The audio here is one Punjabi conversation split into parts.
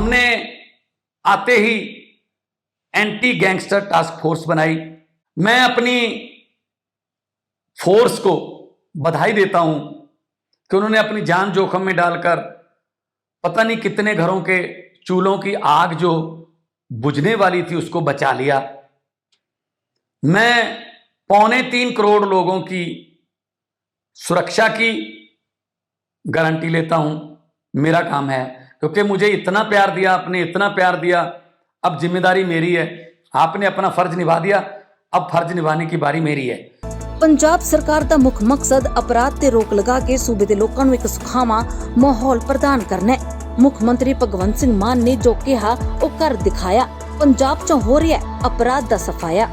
हमने आते ही एंटी गैंगस्टर टास्क फोर्स बनाई। मैं अपनी फोर्स को बधाई देता हूँ कि उन्होंने अपनी जान जोखिम में डालकर पता नहीं कितने घरों के चूल्हों की आग जो बुझने वाली थी उसको बचा लिया। मैं पौने तीन करोड़ लोगों की सुरक्षा की गारंटी लेता हूँ। मेरा काम है। क्योंकि मुझे इतना प्यार दिया आपने इतना प्यार दिया अब जिम्मेदारी मेरी है आपने अपना फर्ज निभा दिया अब फर्ज निभाने की बारी मेरी है ਪੰਜਾਬ ਸਰਕਾਰ ਦਾ ਮੁੱਖ ਮਕਸਦ ਅਪਰਾਧ ਤੇ ਰੋਕ ਲਗਾ ਕੇ ਸੂਬੇ ਦੇ ਲੋਕਾਂ ਨੂੰ ਇੱਕ ਸੁਖਾਵਾਂ ਮਾਹੌਲ ਪ੍ਰਦਾਨ ਕਰਨਾ ਹੈ ਮੁੱਖ ਮੰਤਰੀ ਭਗਵੰਤ ਸਿੰਘ ਮਾਨ ਨੇ ਜੋ ਕਿਹਾ ਉਹ ਕਰ ਦਿਖਾਇਆ ਪੰਜਾਬ 'ਚ ਹੋ ਰਿਹਾ ਹੈ ਅਪਰਾਧ ਦਾ ਸਫਾਇਆ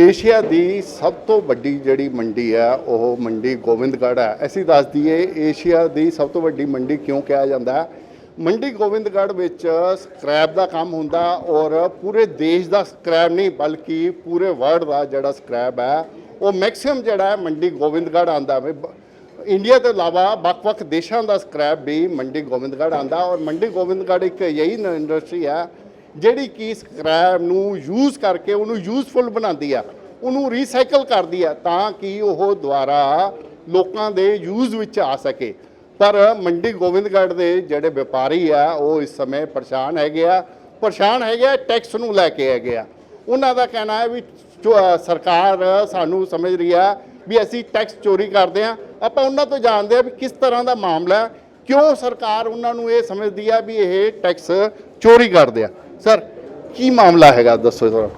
ਏਸ਼ੀਆ ਦੀ ਸਭ ਤੋਂ ਵੱਡੀ ਜਿਹੜੀ ਮੰਡੀ ਹੈ, ਉਹ ਮੰਡੀ ਗੋਬਿੰਦਗੜ੍ਹ ਹੈ। ਅਸੀਂ ਦੱਸ ਦਈਏ, ਏਸ਼ੀਆ ਦੀ ਸਭ ਤੋਂ ਵੱਡੀ ਮੰਡੀ ਕਿਉਂ ਕਿਹਾ ਜਾਂਦਾ ਹੈ? ਮੰਡੀ ਗੋਬਿੰਦਗੜ੍ਹ ਵਿੱਚ ਸਕ੍ਰੈਪ ਦਾ ਕੰਮ ਹੁੰਦਾ ਔਰ ਪੂਰੇ ਦੇਸ਼ ਦਾ ਸਕ੍ਰੈਪ ਨਹੀਂ, ਬਲਕਿ ਪੂਰੇ ਵਰਲਡ ਦਾ ਜਿਹੜਾ ਸਕ੍ਰੈਪ ਹੈ, ਉਹ ਮੈਕਸਿਮਮ ਜਿਹੜਾ ਮੰਡੀ ਗੋਬਿੰਦਗੜ੍ਹ ਆਂਦਾ ਹੈ। ਇੰਡੀਆ ਤੋਂ ਇਲਾਵਾ ਵੱਖ-ਵੱਖ ਦੇਸ਼ਾਂ ਦਾ ਸਕ੍ਰੈਪ ਵੀ ਮੰਡੀ ਗੋਬਿੰਦਗੜ੍ਹ ਆਂਦਾ ਔਰ ਮੰਡੀ ਗੋਬਿੰਦਗੜ੍ਹ ਇੱਕ ਅਜਿਹੀ ਇੰਡਸਟਰੀ ਹੈ ਜਿਹੜੀ ਕਿ ਸਕ੍ਰੈਪ ਨੂੰ ਯੂਜ਼ ਕਰਕੇ ਉਹਨੂੰ ਯੂਜ਼ਫੁਲ ਬਣਾਉਂਦੀ ਆ, ਉਹਨੂੰ ਰੀਸਾਈਕਲ ਕਰਦੀ ਆ ਤਾਂ ਕਿ ਉਹ ਦੁਬਾਰਾ ਲੋਕਾਂ ਦੇ ਯੂਜ਼ ਵਿੱਚ ਆ ਸਕੇ। ਪਰ ਮੰਡੀ ਗੋਬਿੰਦਗੜ੍ਹ ਦੇ ਜਿਹੜੇ ਵਪਾਰੀ ਆ, ਉਹ ਇਸ ਸਮੇਂ ਪਰੇਸ਼ਾਨ ਹੈਗੇ ਆ। ਪਰੇਸ਼ਾਨ ਹੈਗੇ ਆ ਟੈਕਸ ਨੂੰ ਲੈ ਕੇ ਹੈਗੇ ਆ। ਉਹਨਾਂ ਦਾ ਕਹਿਣਾ ਹੈ ਵੀ ਚੋ- ਸਰਕਾਰ ਸਾਨੂੰ ਸਮਝ ਰਹੀ ਆ ਵੀ ਅਸੀਂ ਟੈਕਸ ਚੋਰੀ ਕਰਦੇ ਆ। ਆਪਾਂ ਉਹਨਾਂ ਤੋਂ ਜਾਣਦੇ ਆ ਵੀ ਕਿਸ ਤਰ੍ਹਾਂ ਦਾ ਮਾਮਲਾ ਕਿਉਂ ਸਰਕਾਰ ਉਹਨਾਂ ਨੂੰ ਇਹ ਸਮਝਦੀ ਆ ਵੀ ਇਹ ਟੈਕਸ ਚੋਰੀ ਕਰਦੇ ਆ? ਸਰ ਕੀ ਮਾਮਲਾ ਹੈਗਾ? ਦੱਸੋ ਥੋੜਾ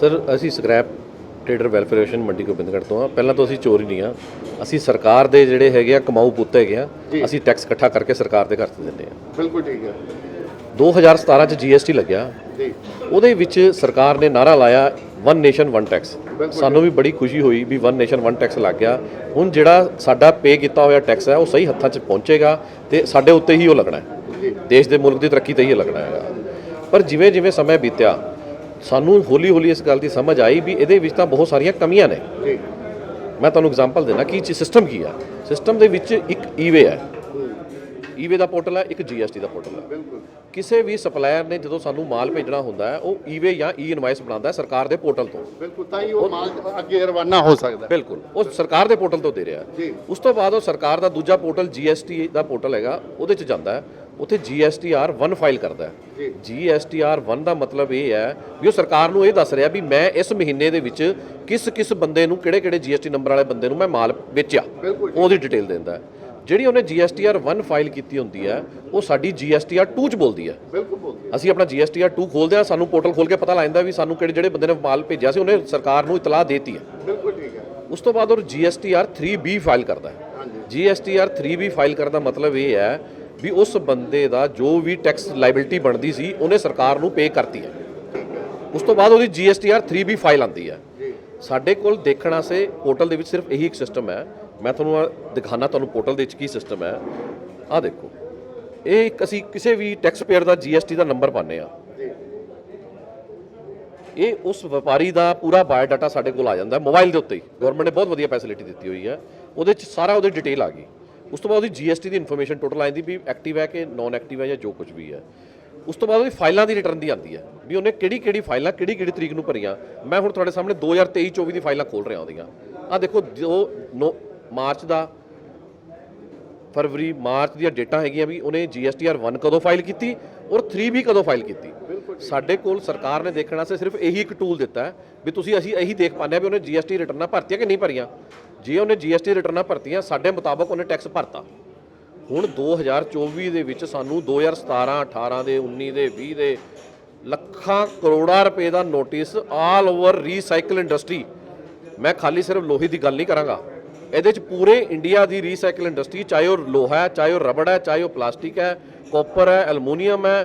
ਸਰ ਅਸੀਂ scrap trader welfare association Mandi Gobindgarh ਤੋਂ ਆ ਪਹਿਲਾਂ ਤੋਂ ਅਸੀਂ ਚੋਰੀ ਨਹੀਂ ਆ ਅਸੀਂ ਸਰਕਾਰ ਦੇ ਜਿਹੜੇ ਹੈਗੇ ਆ ਕਮਾਊ ਪੁੱਤ ਹੈਗੇ ਆ ਅਸੀਂ ਟੈਕਸ ਇਕੱਠਾ ਕਰਕੇ ਸਰਕਾਰ ਦੇ ਘਰ ਤੇ ਦਿੰਦੇ ਆ ਬਿਲਕੁਲ ਠੀਕ ਹੈ। 2017 ਚ ਜੀਐਸਟੀ ਲੱਗਿਆ। ਜੀ। ਉਹਦੇ ਵਿੱਚ ਸਰਕਾਰ ਨੇ ਨਾਰਾ ਲਾਇਆ ਵਨ ਨੇਸ਼ਨ ਵਨ ਟੈਕਸ ਸਾਨੂੰ ਵੀ ਬੜੀ ਖੁਸ਼ੀ ਹੋਈ ਵੀ ਵਨ ਨੇਸ਼ਨ ਵਨ ਟੈਕਸ ਲੱਗ ਗਿਆ। ਹੁਣ ਜਿਹੜਾ ਸਾਡਾ ਪੇ ਕੀਤਾ ਹੋਇਆ ਟੈਕਸ ਹੈ ਉਹ ਸਹੀ ਹੱਥਾਂ 'ਚ ਪਹੁੰਚੇਗਾ ਤੇ ਸਾਡੇ ਉੱਤੇ ਹੀ ਉਹ ਲੱਗਣਾ ਹੈ। ਦੇਸ਼ ਦੇ ਮੁਲਕ ਦੀ ਤਰੱਕੀ ਤੇ ਹੀ ਲੱਗਣਾ ਹੈਗਾ। ਪਰ ਜਿਵੇਂ ਜਿਵੇਂ ਸਮਾਂ ਬੀਤਿਆ ਸਾਨੂੰ ਹੌਲੀ ਹੌਲੀ ਇਸ ਗੱਲ ਦੀ ਸਮਝ ਆਈ ਵੀ ਇਹਦੇ ਵਿੱਚ ਤਾਂ ਬਹੁਤ ਸਾਰੀਆਂ ਕਮੀਆਂ ਨੇ। ਜੀ। ਮੈਂ ਤੁਹਾਨੂੰ ਐਗਜ਼ਾਮਪਲ ਦੇਣਾ ਕਿ ਸਿਸਟਮ ਕੀ ਆ? ਸਿਸਟਮ ਦੇ ਵਿੱਚ ਇੱਕ ਈਵੇ ਹੈ ਈਵੇ ਦਾ ਪੋਰਟਲ ਹੈ ਇੱਕ ਜੀਐਸਟੀ ਦਾ ਪੋਰਟਲ ਹੈ ਬਿਲਕੁਲ। ਕਿਸੇ ਵੀ ਸਪਲਾਇਰ ਨੇ ਜਦੋਂ ਸਾਨੂੰ ਮਾਲ ਭੇਜਣਾ ਹੁੰਦਾ ਹੈ ਉਹ ਈਵੇ ਜਾਂ ਈ ਇਨਵਾਇਸ ਬਣਾਉਂਦਾ ਹੈ ਸਰਕਾਰ ਦੇ ਪੋਰਟਲ ਤੋਂ। ਬਿਲਕੁਲ ਤਾਂ ਹੀ ਉਹ ਮਾਲ ਅੱਗੇ ਰਵਾਨਾ ਹੋ ਸਕਦਾ ਬਿਲਕੁਲ ਉਹ ਸਰਕਾਰ ਦੇ ਪੋਰਟਲ ਤੋਂ ਦੇ ਰਿਹਾ। ਜੀ। ਹੈ ਉਸ ਤੋਂ ਬਾਅਦ ਉਹ ਸਰਕਾਰ ਦਾ ਦੂਜਾ ਪੋਰਟਲ ਜੀਐਸਟੀ ਦਾ ਪੋਰਟਲ ਹੈਗਾ ਉਹਦੇ 'ਚ ਜਾਂਦਾ ਹੈ। ਉੱਥੇ ਜੀਐਸਟੀਆਰ 1 ਫਾਈਲ ਕਰਦਾ ਹੈ। ਜੀ। ਜੀਐਸਟੀਆਰ 1 ਦਾ ਮਤਲਬ ਇਹ ਹੈ ਵੀ ਉਹ ਸਰਕਾਰ ਨੂੰ ਇਹ ਦੱਸ ਰਿਹਾ ਵੀ ਮੈਂ ਇਸ ਮਹੀਨੇ ਦੇ ਵਿੱਚ ਕਿਸ ਕਿਸ ਬੰਦੇ ਨੂੰ ਕਿਹੜੇ ਕਿਹੜੇ ਜੀਐਸਟੀ ਨੰਬਰ ਵਾਲੇ ਬੰਦੇ ਨੂੰ ਮੈਂ ਮਾਲ ਵੇਚਿਆ। ਉਹਦੀ ਡਿਟੇਲ ਦਿੰਦਾ ਹੈ। ਜਿਹੜੀ ਉਹਨੇ ਜੀਐਸਟੀਆਰ 1 ਫਾਈਲ ਕੀਤੀ ਹੁੰਦੀ ਹੈ ਉਹ ਸਾਡੀ ਜੀਐਸਟੀਆਰ 2 ਚ ਬੋਲਦੀ ਹੈ। ਬਿਲਕੁਲ ਬੋਲਦੇ ਅਸੀਂ ਆਪਣਾ ਜੀਐਸਟੀਆਰ 2 ਖੋਲਦੇ ਹਾਂ ਸਾਨੂੰ ਪੋਰਟਲ ਖੋਲ ਕੇ ਪਤਾ ਲੱਗਦਾ ਵੀ ਸਾਨੂੰ ਕਿਹੜੇ ਜਿਹੜੇ ਬੰਦੇ ਨੇ ਮਾਲ ਭੇਜਿਆ ਸੀ ਉਹਨੇ ਸਰਕਾਰ ਨੂੰ ਇਤਲਾਹ ਦੇਤੀ ਹੈ। ਬਿਲਕੁਲ ਠੀਕ ਹੈ। ਉਸ ਤੋਂ ਬਾਅਦ ਉਹ ਜੀਐਸਟੀਆਰ 3B ਫਾਈਲ ਕਰਦਾ ਹੈ। ਜੀਐਸਟੀਆਰ 3B ਫਾਈਲ ਕਰਨ ਦਾ ਮਤਲਬ ਇਹ ਹੈ ਵੀ ਉਸ ਬੰਦੇ ਦਾ ਜੋ ਵੀ ਟੈਕਸ ਲਾਇਬਿਲਟੀ ਬਣਦੀ ਸੀ ਉਹਨੇ ਸਰਕਾਰ ਨੂੰ ਪੇ ਕਰਤੀ ਹੈ। ਉਸ ਤੋਂ ਬਾਅਦ ਉਹਦੀ ਜੀਐਸਟੀਆਰ 3B ਫਾਈਲ ਆਉਂਦੀ ਹੈ। ਸਾਡੇ ਕੋਲ ਦੇਖਣ ਵਾਸਤੇ ਪੋਰਟਲ ਦੇ ਵਿੱਚ ਸਿਰਫ ਇਹੀ ਇੱਕ ਸਿਸਟਮ ਹੈ। ਮੈਂ ਤੁਹਾਨੂੰ ਦਿਖਾਣਾ ਤੁਹਾਨੂੰ ਪੋਰਟਲ ਦੇ ਵਿੱਚ ਕੀ ਸਿਸਟਮ ਹੈ। ਆਹ ਦੇਖੋ। ਇਹ ਇੱਕ ਅਸੀਂ ਕਿਸੇ ਵੀ ਟੈਕਸ ਪੇਅਰ ਦਾ ਜੀਐਸਟੀ ਦਾ ਨੰਬਰ ਪਾਉਂਦੇ ਆ ਇਹ ਉਸ ਵਪਾਰੀ ਦਾ ਪੂਰਾ ਬਾਇਓਡਾਟਾ ਸਾਡੇ ਕੋਲ ਆ ਜਾਂਦਾ ਮੋਬਾਈਲ ਦੇ ਉੱਤੇ ਹੀ। ਗਵਰਨਮੈਂਟ ਨੇ ਬਹੁਤ ਵਧੀਆ ਫੈਸਿਲਿਟੀ ਦਿੱਤੀ ਹੋਈ ਹੈ। ਉਹਦੇ ਚ ਸਾਰਾ ਉਹਦੀ ਡਿਟੇਲ ਆ ਗਈ। ਉਸ ਤੋਂ ਬਾਅਦ ਉਹਦੀ ਜੀਐਸਟੀ ਦੀ ਇਨਫੋਰਮੇਸ਼ਨ ਟੋਟਲ ਆ ਜਾਂਦੀ ਵੀ ਐਕਟਿਵ ਹੈ ਕਿ ਨਾਨ ਐਕਟਿਵ ਹੈ ਜਾਂ ਜੋ ਕੁਝ ਵੀ ਹੈ। ਉਸ ਤੋਂ ਬਾਅਦ ਉਹਦੀ ਫਾਈਲਾਂ ਦੀ ਰਿਟਰਨ ਦੀ ਆਉਂਦੀ ਹੈ ਵੀ ਉਹਨੇ ਕਿਹੜੀ ਕਿਹੜੀ ਫਾਈਲਾਂ ਕਿਹੜੀ ਕਿਹੜੀ ਤਰੀਕ ਨੂੰ ਭਰੀਆਂ। ਮੈਂ ਹੁਣ ਤੁਹਾਡੇ ਸਾਹਮਣੇ 2023 24 ਦੀ ਫਾਈਲਾਂ ਖੋਲ ਰਿਹਾ ਉਹਦੀਆਂ ਆ ਦੇਖੋ ਜੋ ਨੋ ਮਾਰਚ ਦਾ ਫਰਵਰੀ ਮਾਰਚ ਦੀਆਂ ਡੇਟਾਂ ਹੈਗੀਆਂ ਵੀ ਉਹਨੇ ਜੀਐਸਟੀਆਰ 1 ਕਦੋਂ ਫਾਈਲ ਕੀਤੀ ਔਰ 3B ਕਦੋਂ ਫਾਈਲ ਕੀਤੀ। ਸਾਡੇ ਕੋਲ ਸਰਕਾਰ ਨੇ ਦੇਖਣ ਵਾਸਤੇ ਸਿਰਫ ਇਹੀ ਇੱਕ ਟੂਲ ਦਿੱਤਾ ਵੀ ਤੁਸੀਂ ਅਸੀਂ ਇਹੀ ਦੇਖ ਪਾਉਂਦੇ ਹਾਂ ਵੀ ਉਹਨੇ ਜੀਐਸਟੀ ਰਿਟਰਨਾਂ ਭਰਤੀਆਂ ਕਿ ਨਹੀਂ ਭਰੀਆਂ। ਜੇ ਉਹਨੇ ਜੀਐਸਟੀ ਰਿਟਰਨਾਂ ਭਰਤੀਆਂ, ਸਾਡੇ ਮੁਤਾਬਕ ਉਹਨੇ ਟੈਕਸ ਭਰਤਾ। ਹੁਣ 2024 ਦੇ ਵਿੱਚ ਸਾਨੂੰ 2017 18 ਦੇ 19 ਦੇ 20 ਦੇ ਲੱਖਾਂ ਕਰੋੜਾਂ ਰੁਪਏ ਦਾ notice all over recycle industry ਮੈਂ ਖਾਲੀ ਸਿਰਫ ਲੋਹੇ ਦੀ ਗੱਲ ਨਹੀਂ ਕਰਾਂਗਾ। ਇਹਦੇ ਚ ਪੂਰੇ ਇੰਡੀਆ ਦੀ ਰੀਸਾਈਕਲ ਇੰਡਸਟਰੀ ਚਾਹੇ ਉਹ ਲੋਹਾ ਹੈ, ਚਾਹੇ ਉਹ ਰਬੜ ਹੈ, ਚਾਹੇ ਉਹ ਪਲਾਸਟਿਕ ਹੈ ਕਾਪਰ ਹੈ ਐਲੂਮੀਨੀਅਮ ਹੈ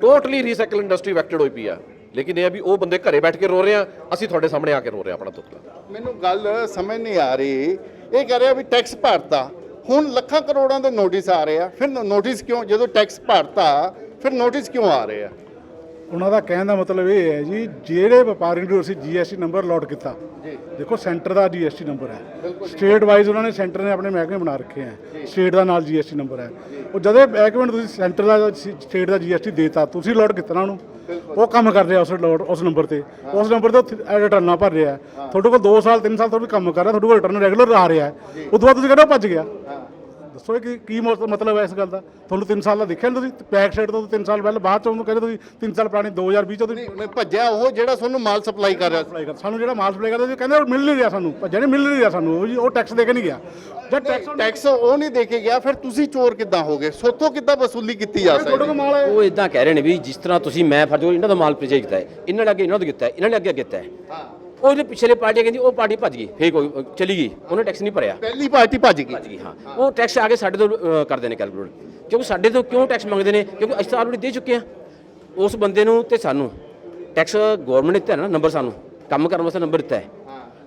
ਟੋਟਲੀ ਰੀਸਾਈਕਲ ਇੰਡਸਟਰੀ ਵੈਕਟਡ ਹੋਈ ਪਈ ਹੈ। ਲੇਕਿਨ ਇਹ ਆ ਵੀ ਉਹ ਬੰਦੇ ਘਰੇ ਬੈਠ ਕੇ ਰੋ ਰਹੇ ਆ ਅਸੀਂ ਤੁਹਾਡੇ ਸਾਹਮਣੇ ਆ ਕੇ ਰੋ ਰਹੇ ਆ ਆਪਣਾ ਦੁੱਖ। ਮੈਨੂੰ ਗੱਲ ਸਮਝ ਨਹੀਂ ਆ ਰਹੀ। ਇਹ ਕਹਿ ਰਿਹਾ ਵੀ ਟੈਕਸ ਭਰਤਾ। ਹੁਣ ਲੱਖਾਂ ਕਰੋੜਾਂ ਦੇ ਨੋਟਿਸ ਆ ਰਹੇ ਆ। ਫਿਰ ਨੋਟਿਸ ਕਿਉਂ? ਜਦੋਂ ਟੈਕਸ ਭਰਤਾ ਫਿਰ ਨੋਟਿਸ ਕਿਉਂ ਆ ਰਹੇ ਆ? ਉਹਨਾਂ ਦਾ ਕਹਿਣ ਦਾ ਮਤਲਬ ਇਹ ਹੈ ਜੀ ਜਿਹੜੇ ਵਪਾਰੀ ਨੂੰ ਅਸੀਂ ਜੀਐਸਟੀ ਨੰਬਰ ਅਲਾਟ ਕੀਤਾ ਦੇਖੋ ਸੈਂਟਰ ਦਾ ਜੀਐਸਟੀ ਨੰਬਰ ਹੈ। ਸਟੇਟ ਵਾਈਜ਼ ਉਹਨਾਂ ਨੇ ਸੈਂਟਰ ਨੇ ਆਪਣੇ ਮਹਿਕਮੇ ਬਣਾ ਰੱਖੇ ਹੈ। ਸਟੇਟ ਦਾ ਨਾਲ ਜੀਐਸਟੀ ਨੰਬਰ ਹੈ। ਉਹ ਜਦੋਂ ਨੂੰ ਤੁਸੀਂ ਸੈਂਟਰ ਦਾ ਸਟੇਟ ਦਾ ਜੀਐਸਟੀ ਦੇਤਾ ਤੁਸੀਂ ਅਲਾਟ ਕੀਤਾ ਨਾ ਉਹਨੂੰ। ਉਹ ਕੰਮ ਕਰ ਰਿਹਾ ਉਸ ਲੋਡ ਉਸ ਨੰਬਰ ਤੇ। ਉਸ ਨੰਬਰ ਤੇ ਰਿਟਰਨਾਂ ਭਰ ਰਿਹਾ। ਤੁਹਾਡੇ ਕੋਲ 2 ਸਾਲ 3 ਸਾਲ ਤੋਂ ਵੀ ਕੰਮ ਕਰ ਰਿਹਾ ਤੁਹਾਡੇ ਕੋਲ ਰਿਟਰਨ ਰੈਗੂਲਰ ਆ ਰਿਹਾ। ਉਸ ਤੋਂ ਬਾਅਦ ਤੁਸੀਂ ਕਹਿੰਦੇ ਭੱਜ ਗਿਆ। ਦੱਸੋ ਇਹ ਕੀ ਕੀ ਮਤ- ਮਤਲਬ ਹੈ ਇਸ ਗੱਲ ਦਾ? ਤੁਹਾਨੂੰ 3 ਸਾਲ ਦਾ ਦੇਖਿਆ ਨੀ ਤੁਸੀਂ? ਬੈਕ ਸਾਈਡ ਤੋਂ 3 ਸਾਲ ਪਹਿਲਾਂ ਬਾਅਦ ਚ ਉਹਨੂੰ ਕਹਿੰਦੇ ਤੁਸੀਂ 3 ਸਾਲ ਪੁਰਾਣੀ 2020 ਚ ਤੁਸੀਂ ਮੈਂ ਭੱਜਿਆ ਉਹ ਜਿਹੜਾ ਤੁਹਾਨੂੰ ਮਾਲ ਸਪਲਾਈ ਕਰ ਰਿਹਾ ਸੀ। ਸਪਲਾਈ ਕਰ ਸਾਨੂੰ ਜਿਹੜਾ ਮਾਲ ਸਪਲਾਈ ਕਰਦਾ ਸੀ ਕਹਿੰਦੇ ਉਹ ਮਿਲ ਨਹੀਂ ਰਿਹਾ ਸਾਨੂੰ ਭੱਜਿਆ ਨਹੀਂ ਮਿਲ ਨਹੀਂ ਰਿਹਾ ਸਾਨੂੰ ਉਹ ਜੀ ਉਹ ਟੈਕਸ ਦੇ ਕੇ ਨਹੀਂ ਗਿਆ। ਜਦ ਟੈਕਸ ਟੈਕਸ ਉਹ ਨਹੀਂ ਦੇ ਕੇ ਗਿਆ ਫਿਰ ਤੁਸੀਂ ਚੋਰ ਕਿੱਦਾਂ ਹੋਗੇ ਸੋਥੋਂ ਕਿੱਦਾਂ ਵਸੂਲੀ ਕੀਤੀ ਜਾ ਤੁਹਾਡੇ ਸਕਦੀ? ਕੋਲ ਮਾਲ ਹੈ। ਉਹ ਇਦਾਂ ਕਹਿ ਰਹੇ ਨੇ ਵੀ ਜਿਸ ਤਰ੍ਹਾਂ ਤੁਸੀਂ ਮੈਂ ਫਰਜ਼ ਇਹਨਾਂ ਦਾ ਮਾਲ ਪਰਚੇਜ ਕੀਤਾ ਹੈ ਇਹਨਾਂ ਨੇ ਅੱਗੇ ਇਹਨਾਂ ਦਾ ਕੀਤਾ ਹੈ ਇਹਨਾਂ ਨੇ ਅੱਗੇ ਕੀਤਾ ਹੈ। ਉਹ ਜਿਹੜੇ ਪਿਛਲੇ ਪਾਰਟੀ ਕਹਿੰਦੀ ਉਹ ਪਾਰਟੀ ਭੱਜ ਗਈ ਫੇਕ ਹੋਈ, ਚਲੀ ਗਈ ਉਹਨੇ ਟੈਕਸ ਨਹੀਂ ਭਰਿਆ। ਪਹਿਲੀ ਪਾਰਟੀ ਭੱਜ ਗਈ। ਭੱਜ ਗਈ ਹਾਂ। ਉਹ ਟੈਕਸ ਆ ਕੇ ਸਾਡੇ ਤੋਂ ਅ, ਕਰਦੇ ਨੇ ਕੈਲਕੂਲੇਟ ਕਿਉਂਕਿ ਸਾਡੇ ਤੋਂ ਕਿਉਂ ਟੈਕਸ ਮੰਗਦੇ ਨੇ? ਕਿਉਂਕਿ ਅਸੀਂ ਤਾਂ ਆਲਰੇਡੀ ਦੇ ਚੁੱਕੇ ਹਾਂ। ਉਸ ਬੰਦੇ ਨੂੰ ਤੇ ਸਾਨੂੰ ਟੈਕਸ ਗਵਰਨਮੈਂਟ ਨੇ ਦਿੱਤਾ ਹੈ ਨਾ ਨੰਬਰ ਸਾਨੂੰ। ਕੰਮ ਕਰਨ ਵਾਸਤੇ ਨੰਬਰ ਦਿੱਤਾ ਹੈ।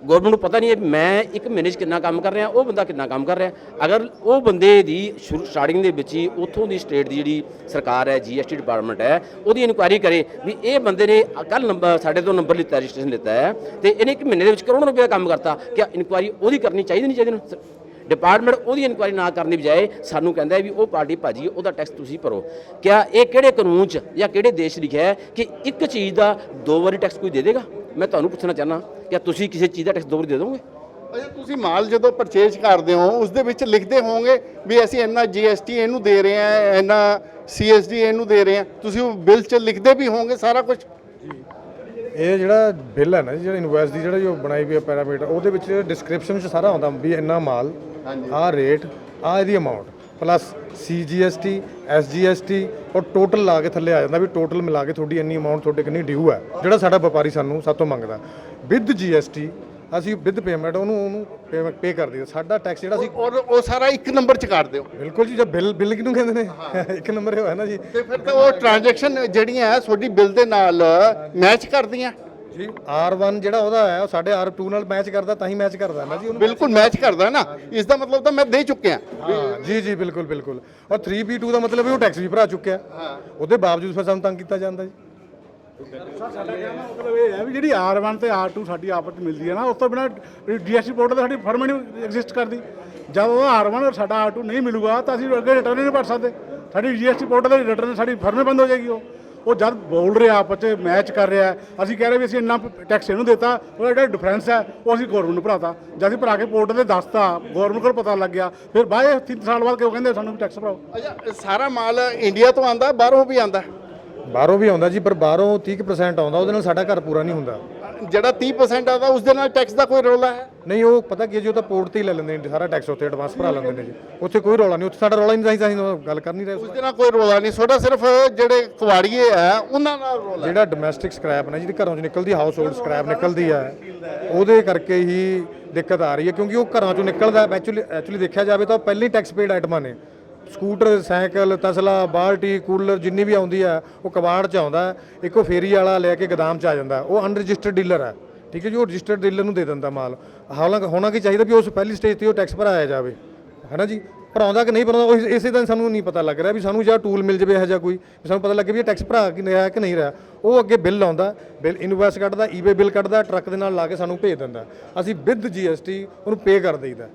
ਗਵਰਨਮੈਂਟ ਨੂੰ ਪਤਾ ਨਹੀਂ ਹੈ ਮੈਂ ਇੱਕ ਮਹੀਨੇ 'ਚ ਕਿੰਨਾ ਕੰਮ ਕਰ ਰਿਹਾ, ਉਹ ਬੰਦਾ ਕਿੰਨਾ ਕੰਮ ਕਰ ਰਿਹਾ। ਅਗਰ ਉਹ ਬੰਦੇ ਦੀ ਸ਼ੁਰੂ ਸਟਾਰਟਿੰਗ ਦੇ ਵਿੱਚ ਹੀ ਉੱਥੋਂ ਦੀ ਸਟੇਟ ਦੀ ਜਿਹੜੀ ਸਰਕਾਰ ਹੈ ਜੀਐਸਟੀ ਡਿਪਾਰਟਮੈਂਟ ਹੈ, ਉਹਦੀ ਇਨਕੁਆਇਰੀ ਕਰੇ ਵੀ ਇਹ ਬੰਦੇ ਨੇ ਕੱਲ ਨੰਬਰ ਸਾਡੇ ਤੋਂ ਨੰਬਰ ਲਿੱਤਾ ਰਜਿਸਟ੍ਰੇਸ਼ਨ ਲਿੱਤਾ ਹੈ ਤੇ ਇਹਨੇ ਇੱਕ ਮਹੀਨੇ ਦੇ ਵਿੱਚ ਕਰੋੜਾਂ ਰੁਪਏ ਦਾ ਕੰਮ ਕਰਤਾ। ਕਿ ਇਨਕੁਆਇਰੀ ਉਹਦੀ ਕਰਨੀ ਚਾਹੀਦੀ ਨਹੀਂ ਚਾਹੀਦੀ ਨੂੰ? ਡਿਪਾਰਟਮੈਂਟ ਉਹਦੀ ਇਨਕੁਆਇਰੀ ਨਾ ਕਰਨ ਦੀ ਬਜਾਏ ਸਾਨੂੰ ਕਹਿੰਦਾ ਵੀ ਉਹ ਪਾਰਟੀ ਭਾਜੀ, ਉਹਦਾ ਟੈਕਸ ਤੁਸੀਂ ਭਰੋ। ਕਿਆ ਇਹ ਕਿਹੜੇ ਕਾਨੂੰਨ 'ਚ ਜਾਂ ਕਿਹੜੇ ਦੇਸ਼ 'ਚ ਲਿਖਿਆ ਹੈ ਕਿ ਇੱਕ ਚੀਜ਼ ਦਾ ਦੋ ਵਾਰੀ ਟੈਕਸ ਕੋਈ ਦੇ ਦੇਗਾ? ਮੈਂ ਤੁਹਾਨੂੰ ਪੁੱਛਣਾ ਚਾਹਨਾ ਕਿ ਤੁਸੀਂ ਕਿਸੇ ਚੀਜ਼ ਦਾ ਟੈਕਸ ਦੋ ਵਾਰੀ ਦੇ ਦੋਗੇ? ਅੱਛਾ ਤੁਸੀਂ ਮਾਲ ਜਦੋਂ ਪਰਚੇਜ ਕਰਦੇ ਹੋ ਉਸ ਦੇ ਵਿੱਚ ਲਿਖਦੇ ਹੋਵੋਗੇ ਵੀ ਅਸੀਂ ਇੰਨਾ ਜੀਐਸਟੀ ਇਹਨੂੰ ਦੇ ਰਹੇ ਹਾਂ ਇੰਨਾ ਸੀਐਸਡੀ ਇਹਨੂੰ ਦੇ ਰਹੇ ਹਾਂ। ਤੁਸੀਂ ਉਹ ਬਿੱਲ 'ਚ ਲਿਖਦੇ ਵੀ ਹੋਵੋਗੇ ਸਾਰਾ ਕੁਝ ਇਹ ਜਿਹੜਾ ਬਿੱਲ ਹੈ ਨਾ ਜੀ, ਜਿਹੜਾ ਇਨਵੋਇਸ ਦੀ ਜਿਹੜਾ ਜੋ ਬਣਾਈ ਹੋਈ ਹੈ ਪੈਰਾਮੀਟਰ ਉਹਦੇ ਵਿੱਚ ਡਿਸਕ੍ਰਿਪਸ਼ਨ ਵਿੱਚ ਸਾਰਾ ਆਉਂਦਾ ਵੀ ਇੰਨਾ ਮਾਲ ਆਹ ਰੇਟ ਆਹ ਇਹਦੀ ਅਮਾਉਂਟ ਪਲੱਸ ਸੀਜੀਐਸਟੀ ਐਸਜੀਐਸਟੀ ਔਰ ਟੋਟਲ ਲਾ ਕੇ ਥੱਲੇ ਆ ਜਾਂਦਾ ਵੀ ਟੋਟਲ ਮਿਲਾ ਕੇ ਤੁਹਾਡੀ ਇੰਨੀ ਅਮਾਉਂਟ ਤੁਹਾਡੇ ਕਿੰਨੀ ਡਿਊ ਹੈ। ਜਿਹੜਾ ਸਾਡਾ ਵਪਾਰੀ ਸਾਨੂੰ ਸਾਤੋਂ ਮੰਗਦਾ। ਵਿਦ ਜੀਐਸਟੀ ਅਸੀਂ ਵਿਦ ਪੇਮੈਂਟ ਉਹਨੂੰ ਉਹਨੂੰ ਪੇਮੈਂਟ ਪੇ ਕਰ ਦਈਦਾ। ਸਾਡਾ ਟੈਕਸ ਜਿਹੜਾ ਸੀ ਔਰ ਉਹ ਸਾਰਾ ਇੱਕ ਨੰਬਰ 'ਚ ਕਰ ਦਿਓ। ਬਿਲਕੁਲ ਜੀ ਜੇ ਬਿੱਲ ਬਿੱਲ ਕਿਹਨੂੰ ਕਹਿੰਦੇ ਨੇ? ਇੱਕ ਨੰਬਰ ਹੋਇਆ ਨਾ ਜੀ। ਤੇ ਫਿਰ ਤਾਂ ਉਹ ਟ੍ਰਾਂਜੈਕਸ਼ਨ ਜਿਹੜੀਆਂ ਤੁਹਾਡੀ ਬਿੱਲ ਦੇ ਨਾਲ ਮੈਚ ਕਰਦੀਆਂ। ਜੀ। R1 ਜਿਹੜਾ ਉਹਦਾ ਹੈ ਉਹ ਸਾਡੇ R2 ਨਾਲ ਮੈਚ ਕਰਦਾ ਤਾਂ ਹੀ ਮੈਚ ਕਰਦਾ ਨਾ ਜੀ ਉਹਨੂੰ। ਬਿਲਕੁਲ ਮੈਚ ਕਰਦਾ ਨਾ। ਇਸ ਦਾ ਮਤਲਬ ਤਾਂ ਮੈਂ ਦੇ ਚੁੱਕਿਆ। ਹਾਂ ਜੀ ਜੀ ਬਿਲਕੁਲ ਬਿਲਕੁਲ। ਔਰ 3B2 ਦਾ ਮਤਲਬ ਹੈ ਉਹ ਟੈਕਸ ਵੀ ਭਰਾ ਚੁੱਕਿਆ। ਹਾਂ। ਉਹਦੇ ਬਾਵਜੂਦ ਫਿਰ ਸਾਨੂੰ ਤੰਗ ਕੀਤਾ ਜਾਂਦਾ ਜੀ। ਮਤਲਬ ਇਹ ਹੈ ਵੀ ਜਿਹੜੀ R1 ਤੇ R2 ਸਾਡੀ ਆਪਸ ਵਿੱਚ ਮਿਲਦੀ ਹੈ ਨਾ ਉਸ ਤੋਂ ਬਿਨਾ ਜੀਐਸਟੀ ਪੋਰਟਲ ਤੇ ਸਾਡੀ ਫਰਮ ਨਹੀਂ ਐਗਜ਼ਿਸਟ ਕਰਦੀ। ਜਦ ਉਹ R1 ਔਰ ਸਾਡਾ R2 ਨਹੀਂ ਮਿਲੂਗਾ ਤਾਂ ਅਸੀਂ ਅੱਗੇ ਰਿਟਰਨ ਹੀ ਨਹੀਂ ਭਰ ਸਕਦੇ। ਸਾਡੀ ਜੀਐਸਟੀ ਪੋਰਟਲ ਦੇ ਰਿਟਰਨ ਸਾਡੀ ਫਰਮ ਹੀ ਬੰਦ ਹੋ ਜਾਏਗੀ ਉਹ। ਉਹ ਜਦ ਬੋਲ ਰਿਹਾ ਆਪਸ ਚ ਮੈਚ ਕਰ ਰਿਹਾ ਅਸੀਂ ਕਹਿ ਰਹੇ ਵੀ ਅਸੀਂ ਇੰਨਾ ਟੈਕਸ ਇਹਨੂੰ ਦਿੱਤਾ ਉਹਦਾ ਜਿਹੜਾ ਡਿਫਰੈਂਸ ਹੈ ਉਹ ਅਸੀਂ ਗਵਰਨਮੈਂਟ ਨੂੰ ਭਰਾਤਾ। ਜਦ ਅਸੀਂ ਭਰਾ ਕੇ ਪੋਰਟਲ ਤੇ ਦੱਸਤਾ ਗਵਰਨਮੈਂਟ ਕੋਲ ਪਤਾ ਲੱਗ ਗਿਆ ਫਿਰ ਬਾਏ 3 ਸਾਲ ਬਾਅਦ ਕਿਉਂ ਕਹਿੰਦੇ ਸਾਨੂੰ ਟੈਕਸ ਭਰਾਓ? ਅੱਛਾ ਸਾਰਾ ਮਾਲ ਇੰਡੀਆ ਤੋਂ ਆਂਦਾ ਬਾਹਰੋਂ ਵੀ ਆਂਦਾ ਬਾਹਰੋਂ ਵੀ ਆਉਂਦਾ ਜੀ ਪਰ ਬਾਹਰੋਂ 30% ਆਉਂਦਾ ਉਹਦੇ ਨਾਲ ਸਾਡਾ ਘਰ ਪੂਰਾ ਨਹੀਂ ਹੁੰਦਾ। ਜਿਹੜਾ 30% ਆਉਂਦਾ ਉਸ ਦੇ ਨਾਲ ਟੈਕਸ ਦਾ ਕੋਈ ਰੋਲਾ ਹੈ? ਨਹੀਂ ਉਹ ਪਤਾ ਕੀ ਹੈ ਜੀ ਉਹ ਤਾਂ ਪੋਰਟ ਤੇ ਹੀ ਲੈ ਲੈਂਦੇ ਨੇ ਸਾਰਾ ਟੈਕਸ ਉੱਥੇ ਐਡਵਾਂਸ ਭਰਾ ਲੈਂਦੇ ਨੇ ਜੀ। ਉੱਥੇ ਕੋਈ ਰੌਲਾ ਨਹੀਂ ਉੱਥੇ ਸਾਡਾ ਰੌਲਾ ਹੀ ਨਹੀਂ ਅਸੀਂ ਤਾਂ ਗੱਲ ਕਰ ਨਹੀਂ ਰਹੇ ਉਸ ਦੇ ਨਾਲ ਕੋਈ ਰੋਲਾ ਨਹੀਂ ਤੁਹਾਡਾ ਸਿਰਫ ਜਿਹੜੇ ਕੁਵਾੜੀਏ ਆ ਉਹਨਾਂ ਨਾਲ ਰੋਲਾ ਹੈ। ਜਿਹੜਾ ਡੋਮੈਸਟਿਕ ਸਕ੍ਰੈਪ ਨੇ ਜਿਹਦੀ ਘਰੋਂ ਚ ਨਿਕਲਦੀ ਹਾਊਸ ਹੋਲਡ ਸਕ੍ਰੈਪ ਨਿਕਲਦੀ ਹੈ ਉਹਦੇ ਕਰਕੇ ਹੀ ਦਿੱਕਤ ਆ ਰਹੀ ਹੈ ਕਿਉਂਕਿ ਉਹ ਘਰਾਂ ਚੋਂ ਨਿਕਲਦਾ ਐਕਚੁਅਲੀ ਐਕਚੁਅਲੀ ਦੇਖਿਆ ਜਾਵੇ ਤਾਂ ਉਹ ਪਹਿਲਾਂ ਟੈਕਸ ਪੇਡ ਆਈਟਮਾਂ ਨੇ। ਸਕੂਟਰ, ਸਾਈਕਲ, ਤਸਲਾ, ਬਾਲਟੀ, ਕੂਲਰ ਜਿੰਨੀ ਵੀ ਆਉਂਦੀ ਹੈ ਉਹ ਕਬਾੜ ਚ ਆਉਂਦਾ ਹੈ। ਇੱਕੋ ਫੇਰੀ ਵਾਲਾ ਲੈ ਕੇ ਗਦਾਮ ਚ ਆ ਜਾਂਦਾ ਉਹ ਅਨਰਜਿਸਟਰਡ ਡੀਲਰ ਹੈ। ਠੀਕ ਹੈ ਜੀ, ਉਹ ਰਜਿਸਟਰਡ ਡੀਲਰ ਨੂੰ ਦੇ ਦਿੰਦਾ ਮਾਲ। ਹਾਲਾਂਕਿ ਹੋਣਾ ਕੀ ਚਾਹੀਦਾ ਵੀ ਉਸ ਪਹਿਲੀ ਸਟੇਜ ਤੇ ਉਹ ਟੈਕਸ ਭਰਾਇਆ ਜਾਵੇ। ਹੈਨਾ ਜੀ? ਭਰਾਉਂਦਾ ਕਿ ਨਹੀਂ ਭਰਾਉਂਦਾ, ਉਹ ਇਸੇ ਤਾਂ ਸਾਨੂੰ ਨਹੀਂ ਪਤਾ ਲੱਗ ਰਿਹਾ ਵੀ ਸਾਨੂੰ ਜਾਂ ਟੂਲ ਮਿਲ ਜਾਵੇ ਹੈ ਜਿਹਾ ਕੋਈ। ਵੀ ਸਾਨੂੰ ਪਤਾ ਲੱਗੇ ਵੀ ਇਹ ਟੈਕਸ ਭਰਾ ਕਿ ਰਿਹਾ ਕਿ ਨਹੀਂ ਰਿਹਾ। ਉਹ ਅੱਗੇ ਬਿੱਲ ਆਉਂਦਾ ਬਿੱਲ ਇਨਵੋਇਸ ਕੱਢਦਾ ਈਵੇ ਬਿੱਲ ਕੱਢਦਾ ਟਰੱਕ ਦੇ ਨਾਲ ਲਾ ਕੇ ਸਾਨੂੰ ਭੇਜ ਦਿੰਦਾ। ਅਸੀਂ ਵਿਦ ਜੀਐਸਟੀ ਉਹਨੂੰ ਪੇ ਕਰ ਦੇਈਦਾ।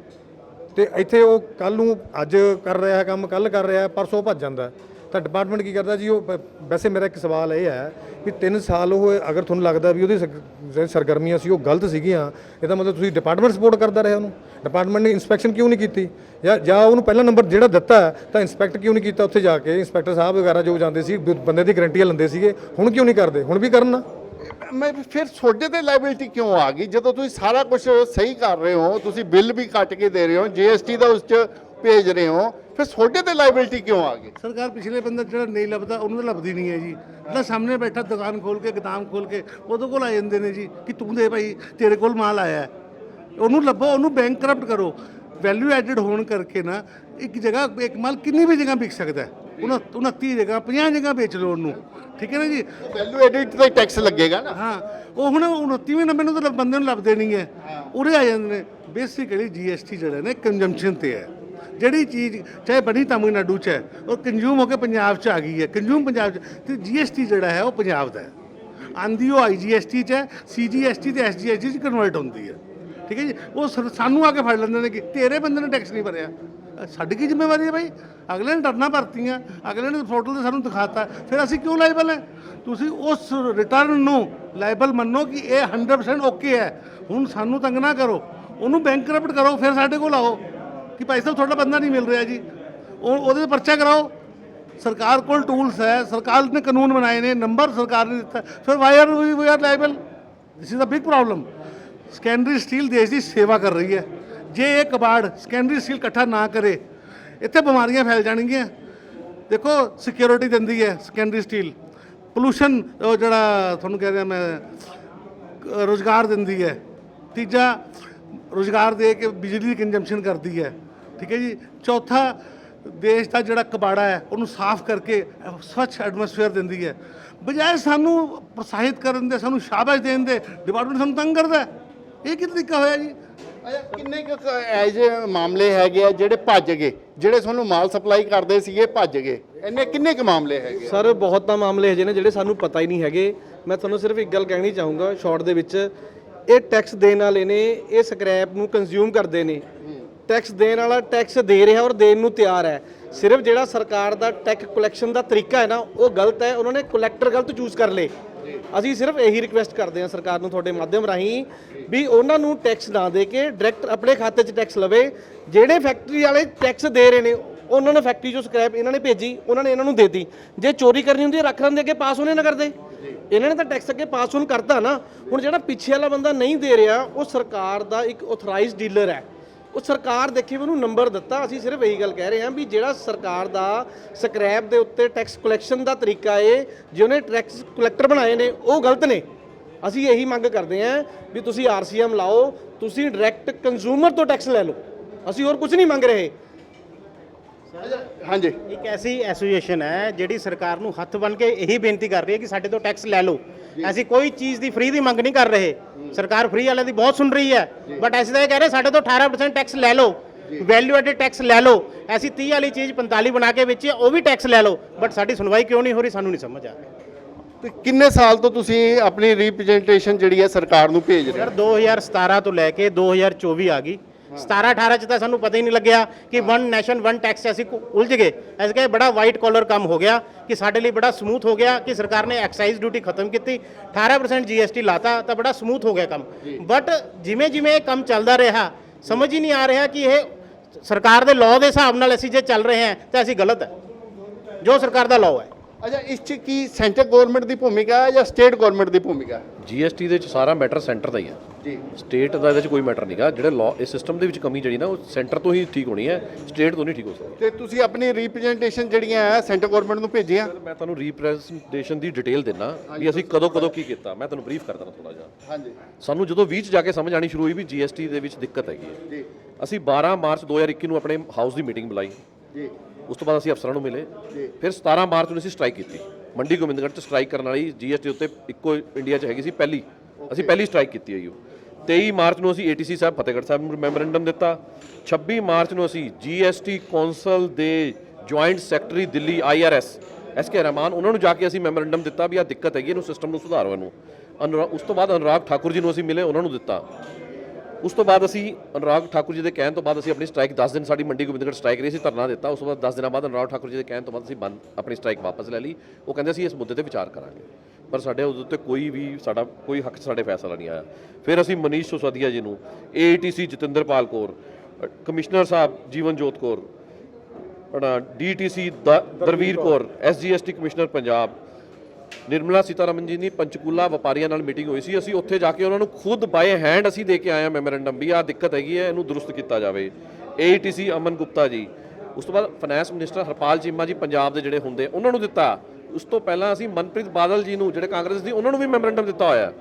ਤੇ ਇੱਥੇ ਉਹ ਕੱਲ ਨੂੰ ਅੱਜ ਕਰ ਰਿਹਾ ਕੰਮ ਕੱਲ ਕਰ ਰਿਹਾ, ਪਰਸੋਂ ਭੱਜ ਜਾਂਦਾ। ਤਾਂ ਡਿਪਾਰਟਮੈਂਟ ਕੀ ਕਰਦਾ ਜੀ, ਉਹ ਵੈਸੇ ਮੇਰਾ ਇੱਕ ਸਵਾਲ ਇਹ ਹੈ ਵੀ 3 ਸਾਲ ਉਹ ਅਗਰ ਤੁਹਾਨੂੰ ਲੱਗਦਾ ਵੀ ਉਹਦੀ ਸਰ- ਜਿਹੜੀ ਸਰਗਰਮੀਆਂ ਸੀ, ਉਹ ਗਲਤ ਸੀਗੀਆਂ, ਇਹਦਾ ਮਤਲਬ ਤੁਸੀਂ ਡਿਪਾਰਟਮੈਂਟ ਸਪੋਰਟ ਕਰਦਾ ਰਿਹਾ ਉਹਨੂੰ? ਡਿਪਾਰਟਮੈਂਟ ਨੇ ਇਨਸਪੈਕਸ਼ਨ ਕਿਉਂ ਨਹੀਂ ਕੀਤੀ? ਜਾਂ ਜਾਂ ਉਹਨੂੰ ਪਹਿਲਾ ਨੰਬਰ ਜਿਹੜਾ ਦਿੱਤਾ, ਤਾਂ ਇਨਸਪੈਕਟ ਕਿਉਂ ਨਹੀਂ ਕੀਤਾ ਉੱਥੇ ਜਾ ਕੇ? ਇੰਸਪੈਕਟਰ ਸਾਹਿਬ ਵਗੈਰਾ ਜੋ ਜਾਂਦੇ ਸੀ, ਬ- ਬੰਦੇ ਦੀ ਗਰੰਟੀਆਂ ਲੈਂਦੇ ਸੀਗੇ, ਹੁਣ ਕਿਉਂ ਨਹੀਂ ਕਰਦੇ? ਹੁਣ ਵੀ ਕਰਨਾ? ਮੈਂ ਫਿਰ ਤੁਹਾਡੇ ਤੇ ਲਾਇਬਿਲਟੀ ਕਿਉਂ ਆ ਗਈ? ਜਦੋਂ ਤੁਸੀਂ ਸਾਰਾ ਕੁਝ ਸਹੀ ਕਰ ਰਹੇ ਹੋ, ਤੁਸੀਂ ਬਿੱਲ ਵੀ ਕੱਟ ਕੇ ਦੇ ਰਹੇ ਹੋ ਜੀਐਸਟੀ ਦਾ ਉਸ 'ਚ ਭੇਜ ਰਹੇ ਹੋ, ਫਿਰ ਤੁਹਾਡੇ ਤੇ ਲਾਇਬਿਲਟੀ ਕਿਉਂ ਆ ਗਈ? ਸਰਕਾਰ ਪਿਛਲੇ ਬੰਦਾ ਜਿਹੜਾ ਨਹੀਂ ਲੱਭਦਾ, ਉਹਨੂੰ ਤਾਂ ਲੱਭਦੀ ਨਹੀਂ ਹੈ ਜੀ। ਜਿਹੜਾ ਸਾਹਮਣੇ ਬੈਠਾ ਦੁਕਾਨ ਖੋਲ ਕੇ, ਗਦਾਮ ਖੋਲ ਕੇ, ਉਹਦੇ ਕੋਲ ਆ ਜਾਂਦੇ ਨੇ ਜੀ, ਕਿ ਤੂੰ ਦੇ ਭਾਈ, ਤੇਰੇ ਕੋਲ ਮਾਲ ਆਇਆ ਹੈ। ਉਹਨੂੰ ਲੱਭੋ, ਉਹਨੂੰ ਬੈਂਕ ਕਰਪਟ ਕਰੋ। ਵੈਲਿਊ ਐਡਡ ਹੋਣ ਕਰਕੇ ਨਾ, ਇੱਕ ਜਗ੍ਹਾ, ਇੱਕ ਮਾਲ ਕਿੰਨੀ ਵੀ ਜਗ੍ਹਾ ਵਿਕ ਸਕਦਾ ਹੈ। 29 ਜਗ੍ਹਾ 50 ਜਗ੍ਹਾ ਵੇਚ ਲਓ ਉਹਨੂੰ। ਠੀਕ ਹੈ ਨਾ ਜੀ? ਵੈਲਿਊ ਐਡਿਟ ਤੇ ਟੈਕਸ ਲੱਗੇਗਾ ਨਾ। ਹਾਂ ਉਹ ਹੁਣ 29ਵੇਂ ਨੰਬਰ ਨੂੰ ਤਾਂ ਬੰਦੇ ਨੂੰ ਲੱਭਦੇ ਨਹੀਂ ਹੈ। ਉਰੇ ਆ ਜਾਂਦੇ ਨੇ। ਬੇਸਿਕਲੀ ਜੀਐਸਟੀ ਜਿਹੜਾ ਨੇ ਕੰਜੰਪਸ਼ਨ ਤੇ ਹੈ। ਜਿਹੜੀ ਚੀਜ਼ ਚਾਹੇ ਬਣੀ ਤਮਿਲਨਾਡੂ ਚ ਹੈ ਉਹ ਕੰਜ਼ੂਮ ਹੋ ਕੇ ਪੰਜਾਬ ਚ ਆ ਗਈ ਹੈ। ਕੰਜ਼ੂਮ ਪੰਜਾਬ ਚ ਤੇ ਜੀਐਸਟੀ ਜਿਹੜਾ ਹੈ ਉਹ ਪੰਜਾਬ ਦਾ ਹੈ। ਆਂਦੀ ਉਹ ਆਈਜੀਐਸਟੀ ਚ ਹੈ ਸੀਜੀਐਸਟੀ ਤੇ ਐਸਜੀਐਸਟੀ ਚ ਕਨਵਰਟ ਹੁੰਦੀ ਹੈ। ਠੀਕ ਹੈ ਜੀ? ਉਹ ਸਾਨੂੰ ਆ ਕੇ ਫੜ ਲੈਂਦੇ ਨੇ ਕਿ ਤੇਰੇ ਬੰਦੇ ਨੇ ਟੈਕਸ ਨਹੀਂ ਭਰਿਆ। ਸਾਡੀ ਕੀ ਜ਼ਿੰਮੇਵਾਰੀ ਹੈ ਭਾਈ ਅਗਲੇ ਨੇ ਡਰਨਾ ਭਰਤੀਆਂ, ਅਗਲੇ ਨੇ ਪੋਰਟਲ ਤੇ ਸਾਨੂੰ ਦਿਖਾਤਾ। ਫਿਰ ਅਸੀਂ ਕਿਉਂ ਲਾਇਬਲ ਹੈ? ਤੁਸੀਂ ਉਸ ਰਿਟਰਨ ਨੂੰ ਲਾਇਬਲ ਮੰਨੋ ਕਿ ਇਹ 100% ਓਕੇ ਹੈ। ਹੁਣ ਸਾਨੂੰ ਤੰਗ ਨਾ ਕਰੋ। ਉਹਨੂੰ ਬੈਂਕਰਪਟ ਕਰੋ, ਫਿਰ ਸਾਡੇ ਕੋਲ ਆਓ। ਕਿ ਭਾਈ ਸਾਹਿਬ, ਤੁਹਾਡਾ ਬੰਦਾ ਨਹੀਂ ਮਿਲ ਰਿਹਾ ਜੀ। ਉਹ ਉਹਦੇ ਤੇ ਪਰਚਾ ਕਰਾਓ। ਸਰਕਾਰ ਕੋਲ ਟੂਲਸ ਹੈ। ਸਰਕਾਰ ਨੇ ਕਾਨੂੰਨ ਬਣਾਏ ਨੇ ਨੰਬਰ ਸਰਕਾਰ ਨੇ ਦਿੱਤਾ। ਫਿਰ why are we are liable this is a big problem secondary steel ਦੇਸ਼ ਦੀ ਸੇਵਾ ਕਰ ਰਹੀ ਹੈ। ਜੇ ਇਹ ਕਬਾੜ ਸੈਕੰਡਰੀ ਸਟੀਲ ਇਕੱਠਾ ਨਾ ਕਰੇ, ਇੱਥੇ ਬਿਮਾਰੀਆਂ ਫੈਲ ਜਾਣਗੀਆਂ। ਦੇਖੋ ਸਿਕਿਉਰਿਟੀ ਦਿੰਦੀ ਹੈ ਸੈਕੰਡਰੀ ਸਟੀਲ ਪੋਲੂਸ਼ਨ ਉਹ ਜਿਹੜਾ ਤੁਹਾਨੂੰ ਕਹਿ ਰਿਹਾ ਮੈਂ ਕ- ਰੁਜ਼ਗਾਰ ਦਿੰਦੀ ਹੈ। ਤੀਜਾ, ਰੁਜ਼ਗਾਰ ਦੇ ਕੇ ਬਿਜਲੀ ਦੀ ਕੰਜੰਪਸ਼ਨ ਕਰਦੀ ਹੈ। ਠੀਕ ਹੈ ਜੀ? ਚੌਥਾ, ਦੇਸ਼ ਦਾ ਜਿਹੜਾ ਕਬਾੜਾ ਹੈ, ਉਹਨੂੰ ਸਾਫ਼ ਕਰਕੇ ਸਵੱਛ ਐਟਮੋਸਫੇਅਰ ਦਿੰਦੀ ਹੈ। ਬਜਾਏ ਸਾਨੂੰ ਪ੍ਰੋਤਸਾਹਿਤ ਕਰਨ ਦੇ, ਸਾਨੂੰ ਸ਼ਾਬਾਸ਼ ਦੇਣ ਦੇ ਡਿਪਾਰਟਮੈਂਟ ਸਾਨੂੰ ਤੰਗ ਕਰਦਾ ਇਹ ਕੀ ਤਰੀਕਾ ਹੋਇਆ ਜੀ? ਅੱਛਾ ਕਿੰਨੇ ਕੁ ਐਜ ਮਾਮਲੇ ਹੈਗੇ ਆ ਜਿਹੜੇ ਭੱਜ ਗਏ? ਜਿਹੜੇ ਤੁਹਾਨੂੰ ਮਾਲ ਸਪਲਾਈ ਕਰਦੇ ਸੀਗੇ, ਭੱਜ ਗਏ। ਇੰਨੇ ਕਿੰਨੇ ਕੁ ਮਾਮਲੇ ਹੈਗੇ ਸਰ, ਬਹੁਤ ਤਾਂ ਮਾਮਲੇ ਹਜੇ ਨੇ ਜਿਹੜੇ ਸਾਨੂੰ ਪਤਾ ਹੀ ਨਹੀਂ ਹੈਗੇ। ਮੈਂ ਤੁਹਾਨੂੰ ਸਿਰਫ ਇੱਕ ਗੱਲ ਕਹਿਣੀ ਚਾਹੂੰਗਾ ਸ਼ਾਰਟ ਦੇ ਵਿੱਚ। ਇਹ ਟੈਕਸ ਦੇਣ ਵਾਲੇ ਨੇ, ਇਹ ਸਕ੍ਰੈਪ ਨੂੰ ਕੰਜ਼ਿਊਮ ਕਰਦੇ ਨੇ। ਟੈਕਸ ਦੇਣ ਵਾਲਾ ਟੈਕਸ ਦੇ ਰਿਹਾ ਔਰ ਦੇਣ ਨੂੰ ਤਿਆਰ ਹੈ। ਸਿਰਫ ਜਿਹੜਾ ਸਰਕਾਰ ਦਾ ਟੈਕ ਕਲੈਕਸ਼ਨ ਦਾ ਤਰੀਕਾ ਹੈ ਨਾ, ਉਹ ਗਲਤ ਹੈ। ਉਹਨਾਂ ਨੇ ਕਲੈਕਟਰ ਗਲਤ ਚੂਜ਼ ਕਰ ਲਏ। ਅਸੀਂ ਸਿਰਫ ਇਹੀ ਰਿਕੁਐਸਟ ਕਰਦੇ ਹਾਂ ਸਰਕਾਰ ਨੂੰ ਤੁਹਾਡੇ ਮਾਧਿਅਮ ਰਾਹੀਂ ਵੀ ਉਹਨਾਂ ਨੂੰ ਟੈਕਸ ਨਾ ਦੇ ਕੇ ਡਾਇਰੈਕਟ ਆਪਣੇ ਖਾਤੇ 'ਚ ਟੈਕਸ ਲਵੇ। ਜਿਹੜੇ ਫੈਕਟਰੀ ਵਾਲੇ ਟੈਕਸ ਦੇ ਰਹੇ ਨੇ, ਉਹਨਾਂ ਨੇ ਫੈਕਟਰੀ 'ਚੋਂ ਸਕ੍ਰੈਪ ਇਹਨਾਂ ਨੇ ਭੇਜੀ, ਉਹਨਾਂ ਨੇ ਇਹਨਾਂ ਨੂੰ ਦੇਤੀ। ਜੇ ਚੋਰੀ ਕਰਨੀ ਹੁੰਦੀ ਰੱਖ ਲੈਂਦੇ ਅੱਗੇ ਪਾਸ ਉਹਨੇ ਨਾ ਕਰਦੇ ਇਹਨਾਂ ਨੇ ਤਾਂ ਟੈਕਸ ਅੱਗੇ ਪਾਸ ਹੁਣ ਕਰਤਾ ਨਾ। ਹੁਣ ਜਿਹੜਾ ਪਿੱਛੇ ਵਾਲਾ ਬੰਦਾ ਨਹੀਂ ਦੇ ਰਿਹਾ, ਉਹ ਸਰਕਾਰ ਦਾ ਇੱਕ ਆਥੋਰਾਈਜ਼ਡ ਡੀਲਰ ਹੈ। ਉਹ ਸਰਕਾਰ ਦੇਖੀ ਉਹਨੂੰ ਨੰਬਰ ਦਿੱਤਾ, ਅਸੀਂ ਸਿਰਫ ਇਹੀ ਗੱਲ ਕਹਿ ਰਹੇ ਹਾਂ ਵੀ ਜਿਹੜਾ ਸਰਕਾਰ ਦਾ ਸਕ੍ਰੈਪ ਦੇ ਉੱਤੇ ਟੈਕਸ ਕਲੈਕਸ਼ਨ ਦਾ ਤਰੀਕਾ ਏ ਜਿਹਨੇ ਟੈਕਸ ਕਲੈਕਟਰ ਬਣਾਏ ਨੇ, ਉਹ ਗਲਤ ਨੇ। ਅਸੀਂ ਇਹੀ ਮੰਗ ਕਰਦੇ ਹਾਂ ਵੀ ਤੁਸੀਂ ਆਰਸੀਐਮ ਲਾਓ, ਤੁਸੀਂ ਡਾਇਰੈਕਟ ਕੰਜ਼ੂਮਰ ਤੋਂ ਟੈਕਸ ਲੈ ਲਓ। ਅਸੀਂ ਹੋਰ ਕੁਝ ਨਹੀਂ ਮੰਗ ਰਹੇ। ਹਾਂਜੀ। ਇੱਕ ਐਸੀ ਐਸੋਸੀਏਸ਼ਨ ਹੈ ਜਿਹੜੀ ਸਰਕਾਰ ਨੂੰ ਹੱਥ ਬਨ ਕੇ ਇਹੀ ਬੇਨਤੀ ਕਰ ਰਹੀ ਹੈ ਕਿ ਸਾਡੇ ਤੋਂ ਟੈਕਸ ਲੈ ਲਓ। ਅਸੀਂ ਕੋਈ ਚੀਜ਼ ਦੀ ਫ੍ਰੀ ਦੀ ਮੰਗ ਨਹੀਂ ਕਰ ਰਹੇ। ਸਰਕਾਰ ਫ੍ਰੀ ਵਾਲਿਆਂ ਦੀ ਬਹੁਤ ਸੁਣ ਰਹੀ ਹੈ। ਬਟ ਅਸੀਂ ਤਾਂ ਇਹ ਕਹਿ ਰਹੇ ਸਾਡੇ ਤੋਂ 18% ਟੈਕਸ ਲੈ ਲਓ। ਵੈਲਿਊ ਐਡਡ ਟੈਕਸ ਲੈ ਲਓ। ਐਸੀ 30 ਵਾਲੀ ਚੀਜ਼ 45 ਬਣਾ ਕੇ ਵੇਚੀ ਉਹ ਵੀ ਟੈਕਸ ਲੈ ਲਓ। ਬਟ ਸਾਡੀ ਸੁਣਵਾਈ ਕਿਉਂ ਨਹੀਂ ਹੋ ਰਹੀ ਸਾਨੂੰ ਨਹੀਂ ਸਮਝ ਆ ਰਿਹਾ। ਤੇ ਕਿੰਨੇ ਸਾਲ ਤੋਂ ਤੁਸੀਂ ਆਪਣੀ ਰਿਪਰੈਜ਼ੈਂਟੇਸ਼ਨ ਜਿਹੜੀ ਹੈ ਸਰਕਾਰ ਨੂੰ ਭੇਜ ਰਹੇ ਹੋ? ਸਰ 2017 ਤੋਂ ਲੈ ਕੇ 2024 ਆ ਗਈ। 17 18 ਚ ਤਾਂ ਸਾਨੂੰ ਪਤਾ ਹੀ ਨਹੀਂ ਲੱਗਿਆ ਕਿ ਵਨ ਨੈਸ਼ਨ ਵਨ ਟੈਕਸ ਅਸੀਂ ਕੁ- ਉਲਝ ਗਏ। ਐਸ ਕਹੇ ਬੜਾ ਵਾਈਟ ਕਾਲਰ ਕੰਮ ਹੋ ਗਿਆ ਕਿ ਸਾਡੇ ਲਈ ਬੜਾ ਸਮੂਥ ਹੋ ਗਿਆ ਕਿ ਸਰਕਾਰ ਨੇ ਐਕਸਾਈਜ਼ ਡਿਊਟੀ ਖਤਮ ਕੀਤੀ। 18% ਜੀਐਸਟੀ ਲਾਤਾ ਤਾਂ ਬੜਾ ਸਮੂਥ ਹੋ ਗਿਆ ਕੰਮ। ਬਟ ਜਿਵੇਂ ਜਿਵੇਂ ਇਹ ਕੰਮ ਚੱਲਦਾ ਰਿਹਾ ਸਮਝ ਹੀ ਨਹੀਂ ਆ ਰਿਹਾ ਕਿ ਇਹ ਸਰਕਾਰ ਦੇ ਲਾਅ ਦੇ ਹਿਸਾਬ ਨਾਲ ਅਸੀਂ ਜੇ ਚੱਲ ਰਹੇ ਹਾਂ ਤਾਂ ਅਸੀਂ ਗਲਤ ਹੈ। ਜੋ ਸਰਕਾਰ ਦਾ ਲਾਅ ਹੈ। ਅੱਛਾ ਇਸ ਚ ਕੀ ਸੈਂਟਰ ਗਵਰਨਮੈਂਟ ਦੀ ਭੂਮਿਕਾ ਹੈ ਜਾਂ ਸਟੇਟ ਗਵਰਨਮੈਂਟ ਦੀ ਭੂਮਿਕਾ ਹੈ? ਜੀਐਸਟੀ ਦੇ ਵਿੱਚ ਸਾਰਾ ਮੈਟਰ ਸੈਂਟਰ ਦਾ ਹੀ ਹੈ। ਜੀ। ਸਟੇਟ ਦਾ ਇਹਦੇ ਵਿੱਚ ਕੋਈ ਮੈਟਰ ਨਹੀਂਗਾ ਜਿਹੜੇ ਲਾਅ ਇਸ ਸਿਸਟਮ ਦੇ ਵਿੱਚ ਕਮੀ ਜਿਹੜੀ ਨਾ ਉਹ ਸੈਂਟਰ ਤੋਂ ਹੀ ਠੀਕ ਹੋਣੀ ਹੈ। ਸਟੇਟ ਤੋਂ ਨਹੀਂ ਠੀਕ ਹੋ ਸਕਦੀ। ਤੇ ਤੁਸੀਂ ਆਪਣੀ ਰਿਪਰੈਜ਼ੈਂਟੇਸ਼ਨ ਜਿਹੜੀਆਂ ਹੈ ਸੈਂਟਰ ਗਵਰਨਮੈਂਟ ਨੂੰ ਭੇਜੀਆਂ? ਮੈਂ ਤੁਹਾਨੂੰ ਰੀਪ੍ਰੈਜ਼ੈਂਟੇਸ਼ਨ ਦੀ ਡਿਟੇਲ ਦਿੰਨਾ ਵੀ ਅਸੀਂ ਕਦੋਂ ਕਦੋਂ ਕੀ ਕੀਤਾ। ਮੈਂ ਤੁਹਾਨੂੰ ਬਰੀਫ ਕਰ ਦਿੰਦਾ ਥੋੜਾ ਜਿਹਾ। ਹਾਂਜੀ। ਸਾਨੂੰ ਜਦੋਂ 20 ਚ ਜਾ ਕੇ ਸਮਝ ਆਣੀ ਸ਼ੁਰੂ ਹੋਈ ਵੀ ਜੀਐਸਟੀ ਦੇ ਵਿੱਚ ਦਿੱਕਤ ਹੈਗੀ ਹੈ। ਜੀ। ਅਸੀਂ 12 ਮਾਰਚ 2021 ਨੂੰ ਆਪਣੇ ਹਾਊਸ ਦੀ ਮੀਟਿੰਗ ਬੁਲਾਈ। ਜੀ। ਉਸ ਤੋਂ ਬਾਅਦ ਅਸੀਂ ਅਫਸਰਾਂ ਨੂੰ ਮਿਲੇ। ਫਿਰ 17 ਮਾਰਚ ਨੂੰ ਅਸੀਂ ਸਟ੍ਰਾਈਕ ਕੀਤੀ। ਮੰਡੀ ਗੋਬਿੰਦਗੜ੍ਹ 'ਚ ਸਟ੍ਰਾਈਕ ਕਰਨ ਵਾਲੀ ਜੀਐਸਟੀ ਉੱਤੇ ਇੱਕੋ ਇੰਡੀਆ 'ਚ ਹੈਗੀ ਸੀ ਪਹਿਲੀ। ਅਸੀਂ ਪਹਿਲੀ ਸਟ੍ਰਾਈਕ ਕੀਤੀ ਹੈ ਉਹ। 23 ਮਾਰਚ ਨੂੰ ਅਸੀਂ ਏਟੀਸੀ ਸਾਹਿਬ ਫਤਿਹਗੜ੍ਹ ਸਾਹਿਬ ਨੂੰ ਮੈਮੋਰੈਂਡਮ ਦਿੱਤਾ। 26 ਮਾਰਚ ਨੂੰ ਅਸੀਂ ਜੀਐਸਟੀ ਕੌਂਸਲ ਦੇ joint secretary Delhi IRS S K Rahman ਉਹਨਾਂ ਨੂੰ ਜਾ ਕੇ ਅਸੀਂ ਮੈਮੋਰੈਂਡਮ ਦਿੱਤਾ ਵੀ ਆ ਦਿੱਕਤ ਹੈਗੀ ਇਹਨੂੰ ਸਿਸਟਮ ਨੂੰ ਸੁਧਾਰੋ ਇਹਨੂੰ। ਉਸ ਤੋਂ ਬਾਅਦ ਅਨੁਰਾਗ ਠਾਕੁਰ ਜੀ ਨੂੰ ਅਸੀਂ ਮਿਲੇ ਉਹਨਾਂ ਨੂੰ ਦਿੱਤਾ। ਉਸ ਤੋਂ ਬਾਅਦ ਅਸੀਂ ਅਨੁਰਾਗ ਠਾਕੁਰ ਜੀ ਦੇ ਕਹਿਣ ਤੋਂ ਬਾਅਦ ਅਸੀਂ ਆਪਣੀ ਸਟ੍ਰਾਈਕ 10 ਦਿਨ ਸਾਡੀ ਮੰਡੀ ਗੋਬਿੰਦਗੜ੍ਹ ਸਟ੍ਰਾਈਕ ਰਹੀ ਸੀ, ਧਰਨਾ ਦਿੱਤਾ। ਉਸ ਤੋਂ ਬਾਅਦ 10 ਦਿਨਾਂ ਬਾਅਦ ਅਨੁਰਾਗ ਠਾਕੁਰ ਜੀ ਦੇ ਕਹਿਣ ਤੋਂ ਬਾਅਦ ਅਸੀਂ ਬੰਦ, ਆਪਣੀ ਸਟ੍ਰਾਈਕ ਵਾਪਸ ਲੈ ਲਈ। ਉਹ ਕਹਿੰਦੇ ਅਸੀਂ ਇਸ ਮੁੱਦੇ ਤੇ ਵਿਚਾਰ ਕਰਾਂਗੇ। ਪਰ ਸਾਡੇ ਉਹਦੇ ਉੱਤੇ ਕੋਈ ਵੀ ਸਾਡਾ, ਕੋਈ ਹੱਕ, ਸਾਡੇ ਫੈਸਲਾ ਨਹੀਂ ਆਇਆ। ਫਿਰ ਅਸੀਂ ਮਨੀਸ਼ ਸੁਸਦੀਆ ਜੀ ਨੂੰ ATC Jatinderpal Kaur commissioner sahib Jeevanjot Kaur, ਆਪਣਾ DTC Darvir Kaur SGST commissioner Punjab Nirmala Sitharaman ji ਦੀ ਪੰਚਕੂਲਾ ਵਪਾਰੀਆਂ ਨਾਲ ਮੀਟਿੰਗ ਹੋਈ ਸੀ। ਅਸੀਂ ਉੱਥੇ ਜਾ ਕੇ ਉਹਨਾਂ ਨੂੰ ਖੁਦ ਬਾਏ ਹੈਂਡ ਅਸੀਂ ਦੇ ਕੇ ਆਏ ਹਾਂ ਮੈਮੋਰੈਂਡਮ ਵੀ। ਆਹ ਦਿੱਕਤ ਹੈਗੀ ਹੈ, ਇਹਨੂੰ ਦਰੁਸਤ ਕੀਤਾ ਜਾਵੇ। ਏਟੀਸੀ ਅਮਨ ਗੁਪਤਾ ਜੀ। ਉਸ ਤੋਂ ਬਾਅਦ ਫਾਈਨੈਂਸ ਮਿਨਿਸਟਰ ਹਰਪਾਲ ਚੀਮਾ ਜੀ ਪੰਜਾਬ ਦੇ ਜਿਹੜੇ ਹੁੰਦੇ, ਉਹਨਾਂ ਨੂੰ ਦਿੱਤਾ। ਉਸ ਤੋਂ ਪਹਿਲਾਂ ਅਸੀਂ ਮਨਪ੍ਰੀਤ ਬਾਦਲ ਜੀ ਨੂੰ, ਜਿਹੜੇ ਕਾਂਗਰਸ ਦੀ, ਉਹਨਾਂ ਨੂੰ ਵੀ ਮੈਮੋਰੈਂਡਮ ਦਿੱਤਾ ਹੋਇਆ।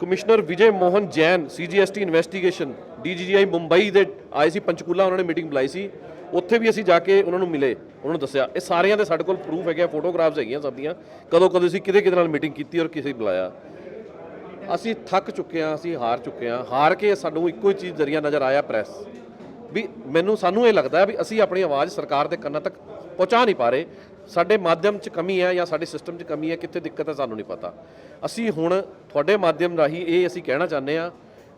Commissioner Vijay Mohan Jain CGST investigation DGI Mumbai ਦੇ ਆਏ ਸੀ, ਪੰਚਕੂਲਾ ਉਹਨਾਂ ਨੇ ਮੀਟਿੰਗ ਬੁਲਾਈ ਸੀ। ਉੱਥੇ ਵੀ ਅਸੀਂ ਜਾ ਕੇ ਉਹਨਾਂ ਨੂੰ ਮਿਲੇ, ਉਹਨਾਂ ਨੂੰ ਦੱਸਿਆ। ਇਹ ਸਾਰਿਆਂ ਦੇ ਸਾਡੇ ਕੋਲ ਪ੍ਰੂਫ ਹੈਗੇ ਫੋਟੋਗ੍ਰਾਫਸ ਹੈਗੀਆਂ ਸਭ ਦੀਆਂ। ਕਦੋਂ ਕਦੋਂ ਅਸੀਂ ਕਿਹਦੇ ਕਿਹਦੇ ਨਾਲ ਮੀਟਿੰਗ ਕੀਤੀ ਔਰ ਕਿਸੇ ਬੁਲਾਇਆ। ਅਸੀਂ ਥੱਕ ਚੁੱਕੇ ਹਾਂ, ਅਸੀਂ ਹਾਰ ਚੁੱਕੇ ਹਾਂ। ਹਾਰ ਕੇ ਸਾਨੂੰ ਇੱਕੋ ਹੀ ਚੀਜ਼ ਜ਼ਰੀਆ ਨਜ਼ਰ ਆਇਆ ਪ੍ਰੈਸ ਵੀ ਮੈਨੂੰ, ਸਾਨੂੰ ਇਹ ਲੱਗਦਾ ਵੀ ਅਸੀਂ ਆਪਣੀ ਆਵਾਜ਼ ਸਰਕਾਰ ਦੇ ਕੰਨਾਂ ਤੱਕ ਪਹੁੰਚਾ ਨਹੀਂ ਪਾ ਰਹੇ। ਸਾਡੇ ਮਾਧਿਅਮ 'ਚ ਕਮੀ ਹੈ ਜਾਂ ਸਾਡੇ ਸਿਸਟਮ 'ਚ ਕਮੀ ਹੈ, ਕਿੱਥੇ ਦਿੱਕਤ ਹੈ ਸਾਨੂੰ ਨਹੀਂ ਪਤਾ। ਅਸੀਂ ਹੁਣ ਤੁਹਾਡੇ ਮਾਧਿਅਮ ਰਾਹੀਂ ਇਹ ਅਸੀਂ ਕਹਿਣਾ ਚਾਹੁੰਦੇ ਹਾਂ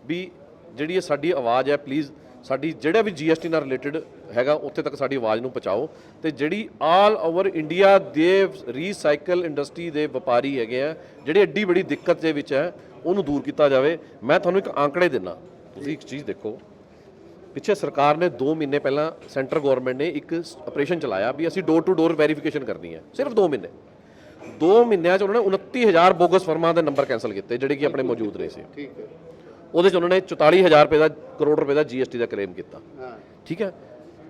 ਵੀ ਜਿਹੜੀ ਇਹ ਸਾਡੀ ਆਵਾਜ਼ ਹੈ ਪਲੀਜ਼ ਸਾਡੀ ਜਿਹੜਾ ਵੀ ਜੀਐਸਟੀ ਨਾਲ ਰਿਲੇਟਡ ਹੈਗਾ ਉੱਥੇ ਤੱਕ ਸਾਡੀ ਆਵਾਜ਼ ਨੂੰ ਪਹੁੰਚਾਓ। ਤੇ ਜਿਹੜੀ ਆਲ ਓਵਰ ਇੰਡੀਆ ਦੇ ਰੀਸਾਈਕਲ ਇੰਡਸਟਰੀ ਦੇ ਵਪਾਰੀ ਹੈਗੇ ਆ ਜਿਹੜੇ ਐਡੀ ਬੜੀ ਦਿੱਕਤ ਦੇ ਵਿੱਚ ਹੈ ਉਹਨੂੰ ਦੂਰ ਕੀਤਾ ਜਾਵੇ। ਮੈਂ ਤੁਹਾਨੂੰ ਇੱਕ ਆંકੜੇ ਦਿੰਨਾ ਤੁਸੀਂ ਇੱਕ ਚੀਜ਼ ਦੇਖੋ। ਪਿੱਛੇ ਸਰਕਾਰ ਨੇ 2 ਮਹੀਨੇ ਪਹਿਲਾਂ ਸੈਂਟਰ ਗਵਰਨਮੈਂਟ ਨੇ ਇੱਕ ਆਪਰੇਸ਼ਨ ਚਲਾਇਆ ਵੀ ਅਸੀਂ ਡੋਰ ਟੂ ਡੋਰ ਵੈਰੀਫਿਕੇਸ਼ਨ ਕਰਨੀ ਹੈ। ਸਿਰਫ 2 ਮਹੀਨੇ। 2 ਮਹੀਨਿਆਂ 'ਚ ਉਹਨਾਂ ਨੇ 29000 ਬੋਗਸ ਫਰਮਾਂ ਦੇ ਨੰਬਰ ਕੈਨਸਲ ਕੀਤੇ ਜਿਹੜੇ ਕਿ ਆਪਣੇ ਮੌਜੂਦ ਰਹੇ ਸੀ। ਠੀਕ ਹੈ। ਉਹਦੇ 'ਚ ਉਹਨਾਂ ਨੇ 44000 ਰੁਪਏ ਦਾ ਕਰੋੜ ਰੁਪਏ ਦਾ ਜੀਐਸਟੀ ਦਾ ਕਲੇਮ ਕੀਤਾ। ਠੀਕ ਹੈ?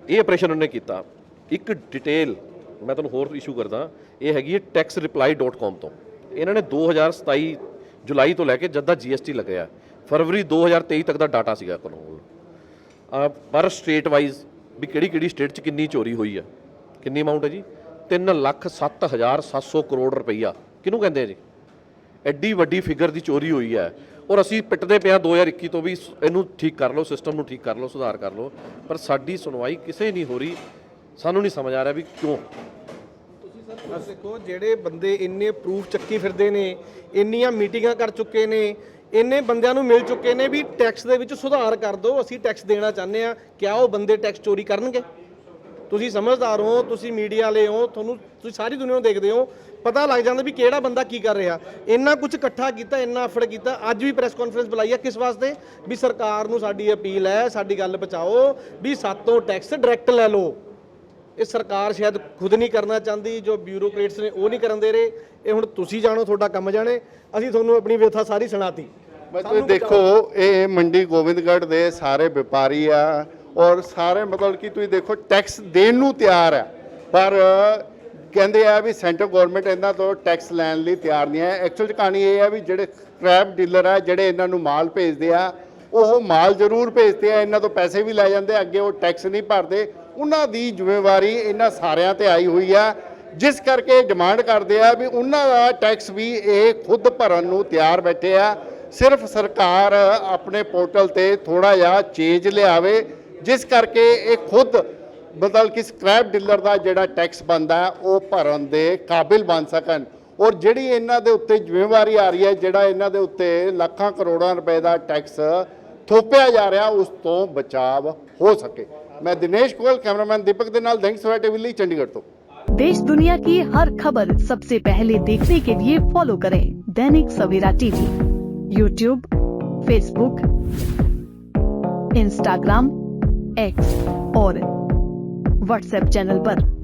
ਇਹ ਆਪਰੇਸ਼ਨ ਉਹਨੇ ਕੀਤਾ। ਇੱਕ ਡਿਟੇਲ ਮੈਂ ਤੁਹਾਨੂੰ ਹੋਰ ਇਸ਼ੂ ਕਰਦਾ। ਇਹ ਹੈਗੀ ਹੈ taxreply.com ਤੋਂ। ਇਹਨਾਂ ਨੇ 2027 ਜੁਲਾਈ ਤੋਂ ਲੈ ਕੇ ਜਦ ਦਾ ਜੀਐਸਟੀ ਲੱਗਿਆ, ਫਰਵਰੀ 2023 ਤੱਕ ਦਾ ਡਾਟਾ ਸੀਗਾ ਕੋਲ ਆ ਪਰ ਸਟੇਟ ਵਾਈਜ਼ ਵੀ ਕਿਹੜੀ ਕਿਹੜੀ ਸਟੇਟ 'ਚ ਕਿੰਨੀ ਚੋਰੀ ਹੋਈ ਆ? ਕਿੰਨੀ ਅਮਾਉਂਟ ਹੈ ਜੀ? 3 ਲੱਖ 7700 ਕਰੋੜ ਰੁਪਈਆ। ਕਿਹਨੂੰ ਕਹਿੰਦੇ ਆ ਜੀ? ਐਡੀ ਵੱਡੀ ਫਿਗਰ ਦੀ ਚੋਰੀ ਹੋਈ ਹੈ ਔਰ ਅਸੀਂ ਪਿੱਟਦੇ ਪਿਆ 2021 ਤੋਂ ਵੀ ਇਹਨੂੰ ਠੀਕ ਕਰ ਲਓ ਸਿਸਟਮ ਨੂੰ ਠੀਕ ਕਰ ਲਓ, ਸੁਧਾਰ ਕਰ ਲਓ, ਪਰ ਸਾਡੀ ਸੁਣਵਾਈ ਕਿਸੇ ਨਹੀਂ ਹੋ ਰਹੀ, ਸਾਨੂੰ ਨਹੀਂ ਸਮਝ ਆ ਰਿਹਾ ਵੀ ਕਿਉਂ। ਆ ਦੇਖੋ, ਜਿਹੜੇ ਬੰਦੇ ਇੰਨੇ ਪ੍ਰੂਫ ਚੱਕੀ ਫਿਰਦੇ ਨੇ, ਇੰਨੀਆਂ ਮੀਟਿੰਗਾਂ ਕਰ ਚੁੱਕੇ ਨੇ, ਇੰਨੇ ਬੰਦਿਆਂ ਨੂੰ ਮਿਲ ਚੁੱਕੇ ਨੇ ਵੀ ਟੈਕਸ ਦੇ ਵਿੱਚ ਸੁਧਾਰ ਕਰ ਦਿਓ ਅਸੀਂ ਟੈਕਸ ਦੇਣਾ ਚਾਹੁੰਦੇ ਆ ਕਿਆ ਉਹ ਬੰਦੇ ਟੈਕਸ ਚੋਰੀ ਕਰਨਗੇ? ਤੁਸੀਂ ਸਮਝਦਾਰ ਹੋ, ਤੁਸੀਂ ਮੀਡੀਆ ਵਾਲੇ ਹੋ, ਤੁਹਾਨੂੰ, ਤੁਸੀਂ ਸਾਰੀ ਦੁਨੀਆ ਨੂੰ ਦੇਖਦੇ ਹੋ ਪਤਾ ਲੱਗ ਜਾਂਦਾ ਵੀ ਕਿਹੜਾ ਬੰਦਾ ਕੀ ਕਰ ਰਿਹਾ। ਇੰਨਾ ਕੁਝ ਇਕੱਠਾ ਕੀਤਾ ਇੰਨਾ ਐਫਰਟ ਕੀਤਾ ਅੱਜ ਵੀ ਪ੍ਰੈਸ ਕਾਨਫਰੰਸ ਬੁਲਾਈ ਹੈ ਕਿਸ ਵਾਸਤੇ? ਵੀ ਸਰਕਾਰ ਨੂੰ ਸਾਡੀ ਅਪੀਲ ਹੈ ਸਾਡੀ ਗੱਲ ਪਹੁੰਚਾਓ ਵੀ ਸਾਤੋਂ ਟੈਕਸ ਡਾਇਰੈਕਟ ਲੈ ਲਓ। ਇਹ ਸਰਕਾਰ ਸ਼ਾਇਦ ਖੁਦ ਨਹੀਂ ਕਰਨਾ ਚਾਹੁੰਦੀ ਜੋ ਬਿਊਰੋਕਰੇਟਸ ਨੇ ਉਹ ਨਹੀਂ ਕਰਨ ਦੇ ਰਹੇ। ਇਹ ਹੁਣ ਤੁਸੀਂ ਜਾਣੋ ਤੁਹਾਡਾ ਕੰਮ ਜਾਣੇ। ਅਸੀਂ ਤੁਹਾਨੂੰ ਆਪਣੀ ਵਿਥਾ ਸਾਰੀ ਸੁਣਾਤੀ। ਬਸ ਤੁਸੀਂ ਦੇਖੋ ਇਹ ਮੰਡੀ ਗੋਬਿੰਦਗੜ੍ਹ ਦੇ ਸਾਰੇ ਵਪਾਰੀ ਆ ਔਰ ਸਾਰੇ ਮਤਲਬ ਕਿ ਤੁਸੀਂ ਦੇਖੋ ਟੈਕਸ ਦੇਣ ਨੂੰ ਤਿਆਰ ਹੈ ਪਰ ਕਹਿੰਦੇ ਆ ਵੀ ਸੈਂਟਰ ਗਵਰਨਮੈਂਟ ਇਹਨਾਂ ਤੋਂ ਟੈਕਸ ਲੈਣ ਲਈ ਤਿਆਰ ਨਹੀਂ ਹੈ। ਐਕਚੁਅਲ ਕਹਾਣੀ ਇਹ ਹੈ ਵੀ ਜਿਹੜੇ ਸਕ੍ਰੈਪ ਡੀਲਰ ਆ, ਜਿਹੜੇ ਇਹਨਾਂ ਨੂੰ ਮਾਲ ਭੇਜਦੇ ਆ, ਉਹ ਮਾਲ ਜ਼ਰੂਰ ਭੇਜਦੇ ਆ, ਇਹਨਾਂ ਤੋਂ ਪੈਸੇ ਵੀ ਲੈ ਜਾਂਦੇ ਅੱਗੇ ਉਹ ਟੈਕਸ ਨਹੀਂ ਭਰਦੇ। ਉਹਨਾਂ ਦੀ ਜ਼ਿੰਮੇਵਾਰੀ ਇਹਨਾਂ ਸਾਰਿਆਂ ਤੇ ਆਈ ਹੋਈ ਆ, ਜਿਸ ਕਰਕੇ ਡਿਮਾਂਡ ਕਰਦੇ ਆ ਵੀ ਉਹਨਾਂ ਦਾ ਟੈਕਸ ਵੀ ਇਹ ਖੁਦ ਭਰਨ ਨੂੰ ਤਿਆਰ ਬੈਠੇ ਆ। ਸਿਰਫ ਸਰਕਾਰ ਆਪਣੇ ਪੋਰਟਲ ਤੇ ਥੋੜਾ ਜਿਹਾ ਚੇਂਜ ਲਿਆਵੇ, ਜਿਸ ਕਰਕੇ ਇਹ ਖੁਦ ਬਦਲ ਕਿ ਸਕ੍ਰੈਪ ਡੀਲਰ ਦਾ ਜਿਹੜਾ ਟੈਕਸ ਬਣਦਾ ਹੈ, ਉਹ ਭਰਨ ਦੇ ਕਾਬਿਲ ਬਣ ਸਕਣ ਔਰ ਜਿਹੜੀ ਇਹਨਾਂ ਦੇ ਉੱਤੇ ਜ਼ਿੰਮੇਵਾਰੀ ਆ ਰਹੀ ਹੈ ਜਿਹੜਾ ਇਹਨਾਂ ਦੇ ਉੱਤੇ ਲੱਖਾਂ ਕਰੋੜਾਂ ਰੁਪਏ ਦਾ ਟੈਕਸ ਥੋਪਿਆ ਜਾ ਰਿਹਾ ਉਸ ਤੋਂ ਬਚਾਵ ਹੋ ਸਕੇ ਮੈਂ ਦਿਨੇਸ਼ ਗੋਇਲ ਕੈਮਰਾਮੈਨ ਦੀਪਕ ਦੇ ਨਾਲ ਦੈਂਕ ਸਵੇਟੇ ਲਈ ਚੰਡੀਗੜ੍ਹ ਤੋਂ देश दुनिया की हर खबर सबसे पहले देखने के लिए फॉलो करें Dainik Savera TV YouTube Facebook Instagram X और व्हाट्सएप चैनल पर।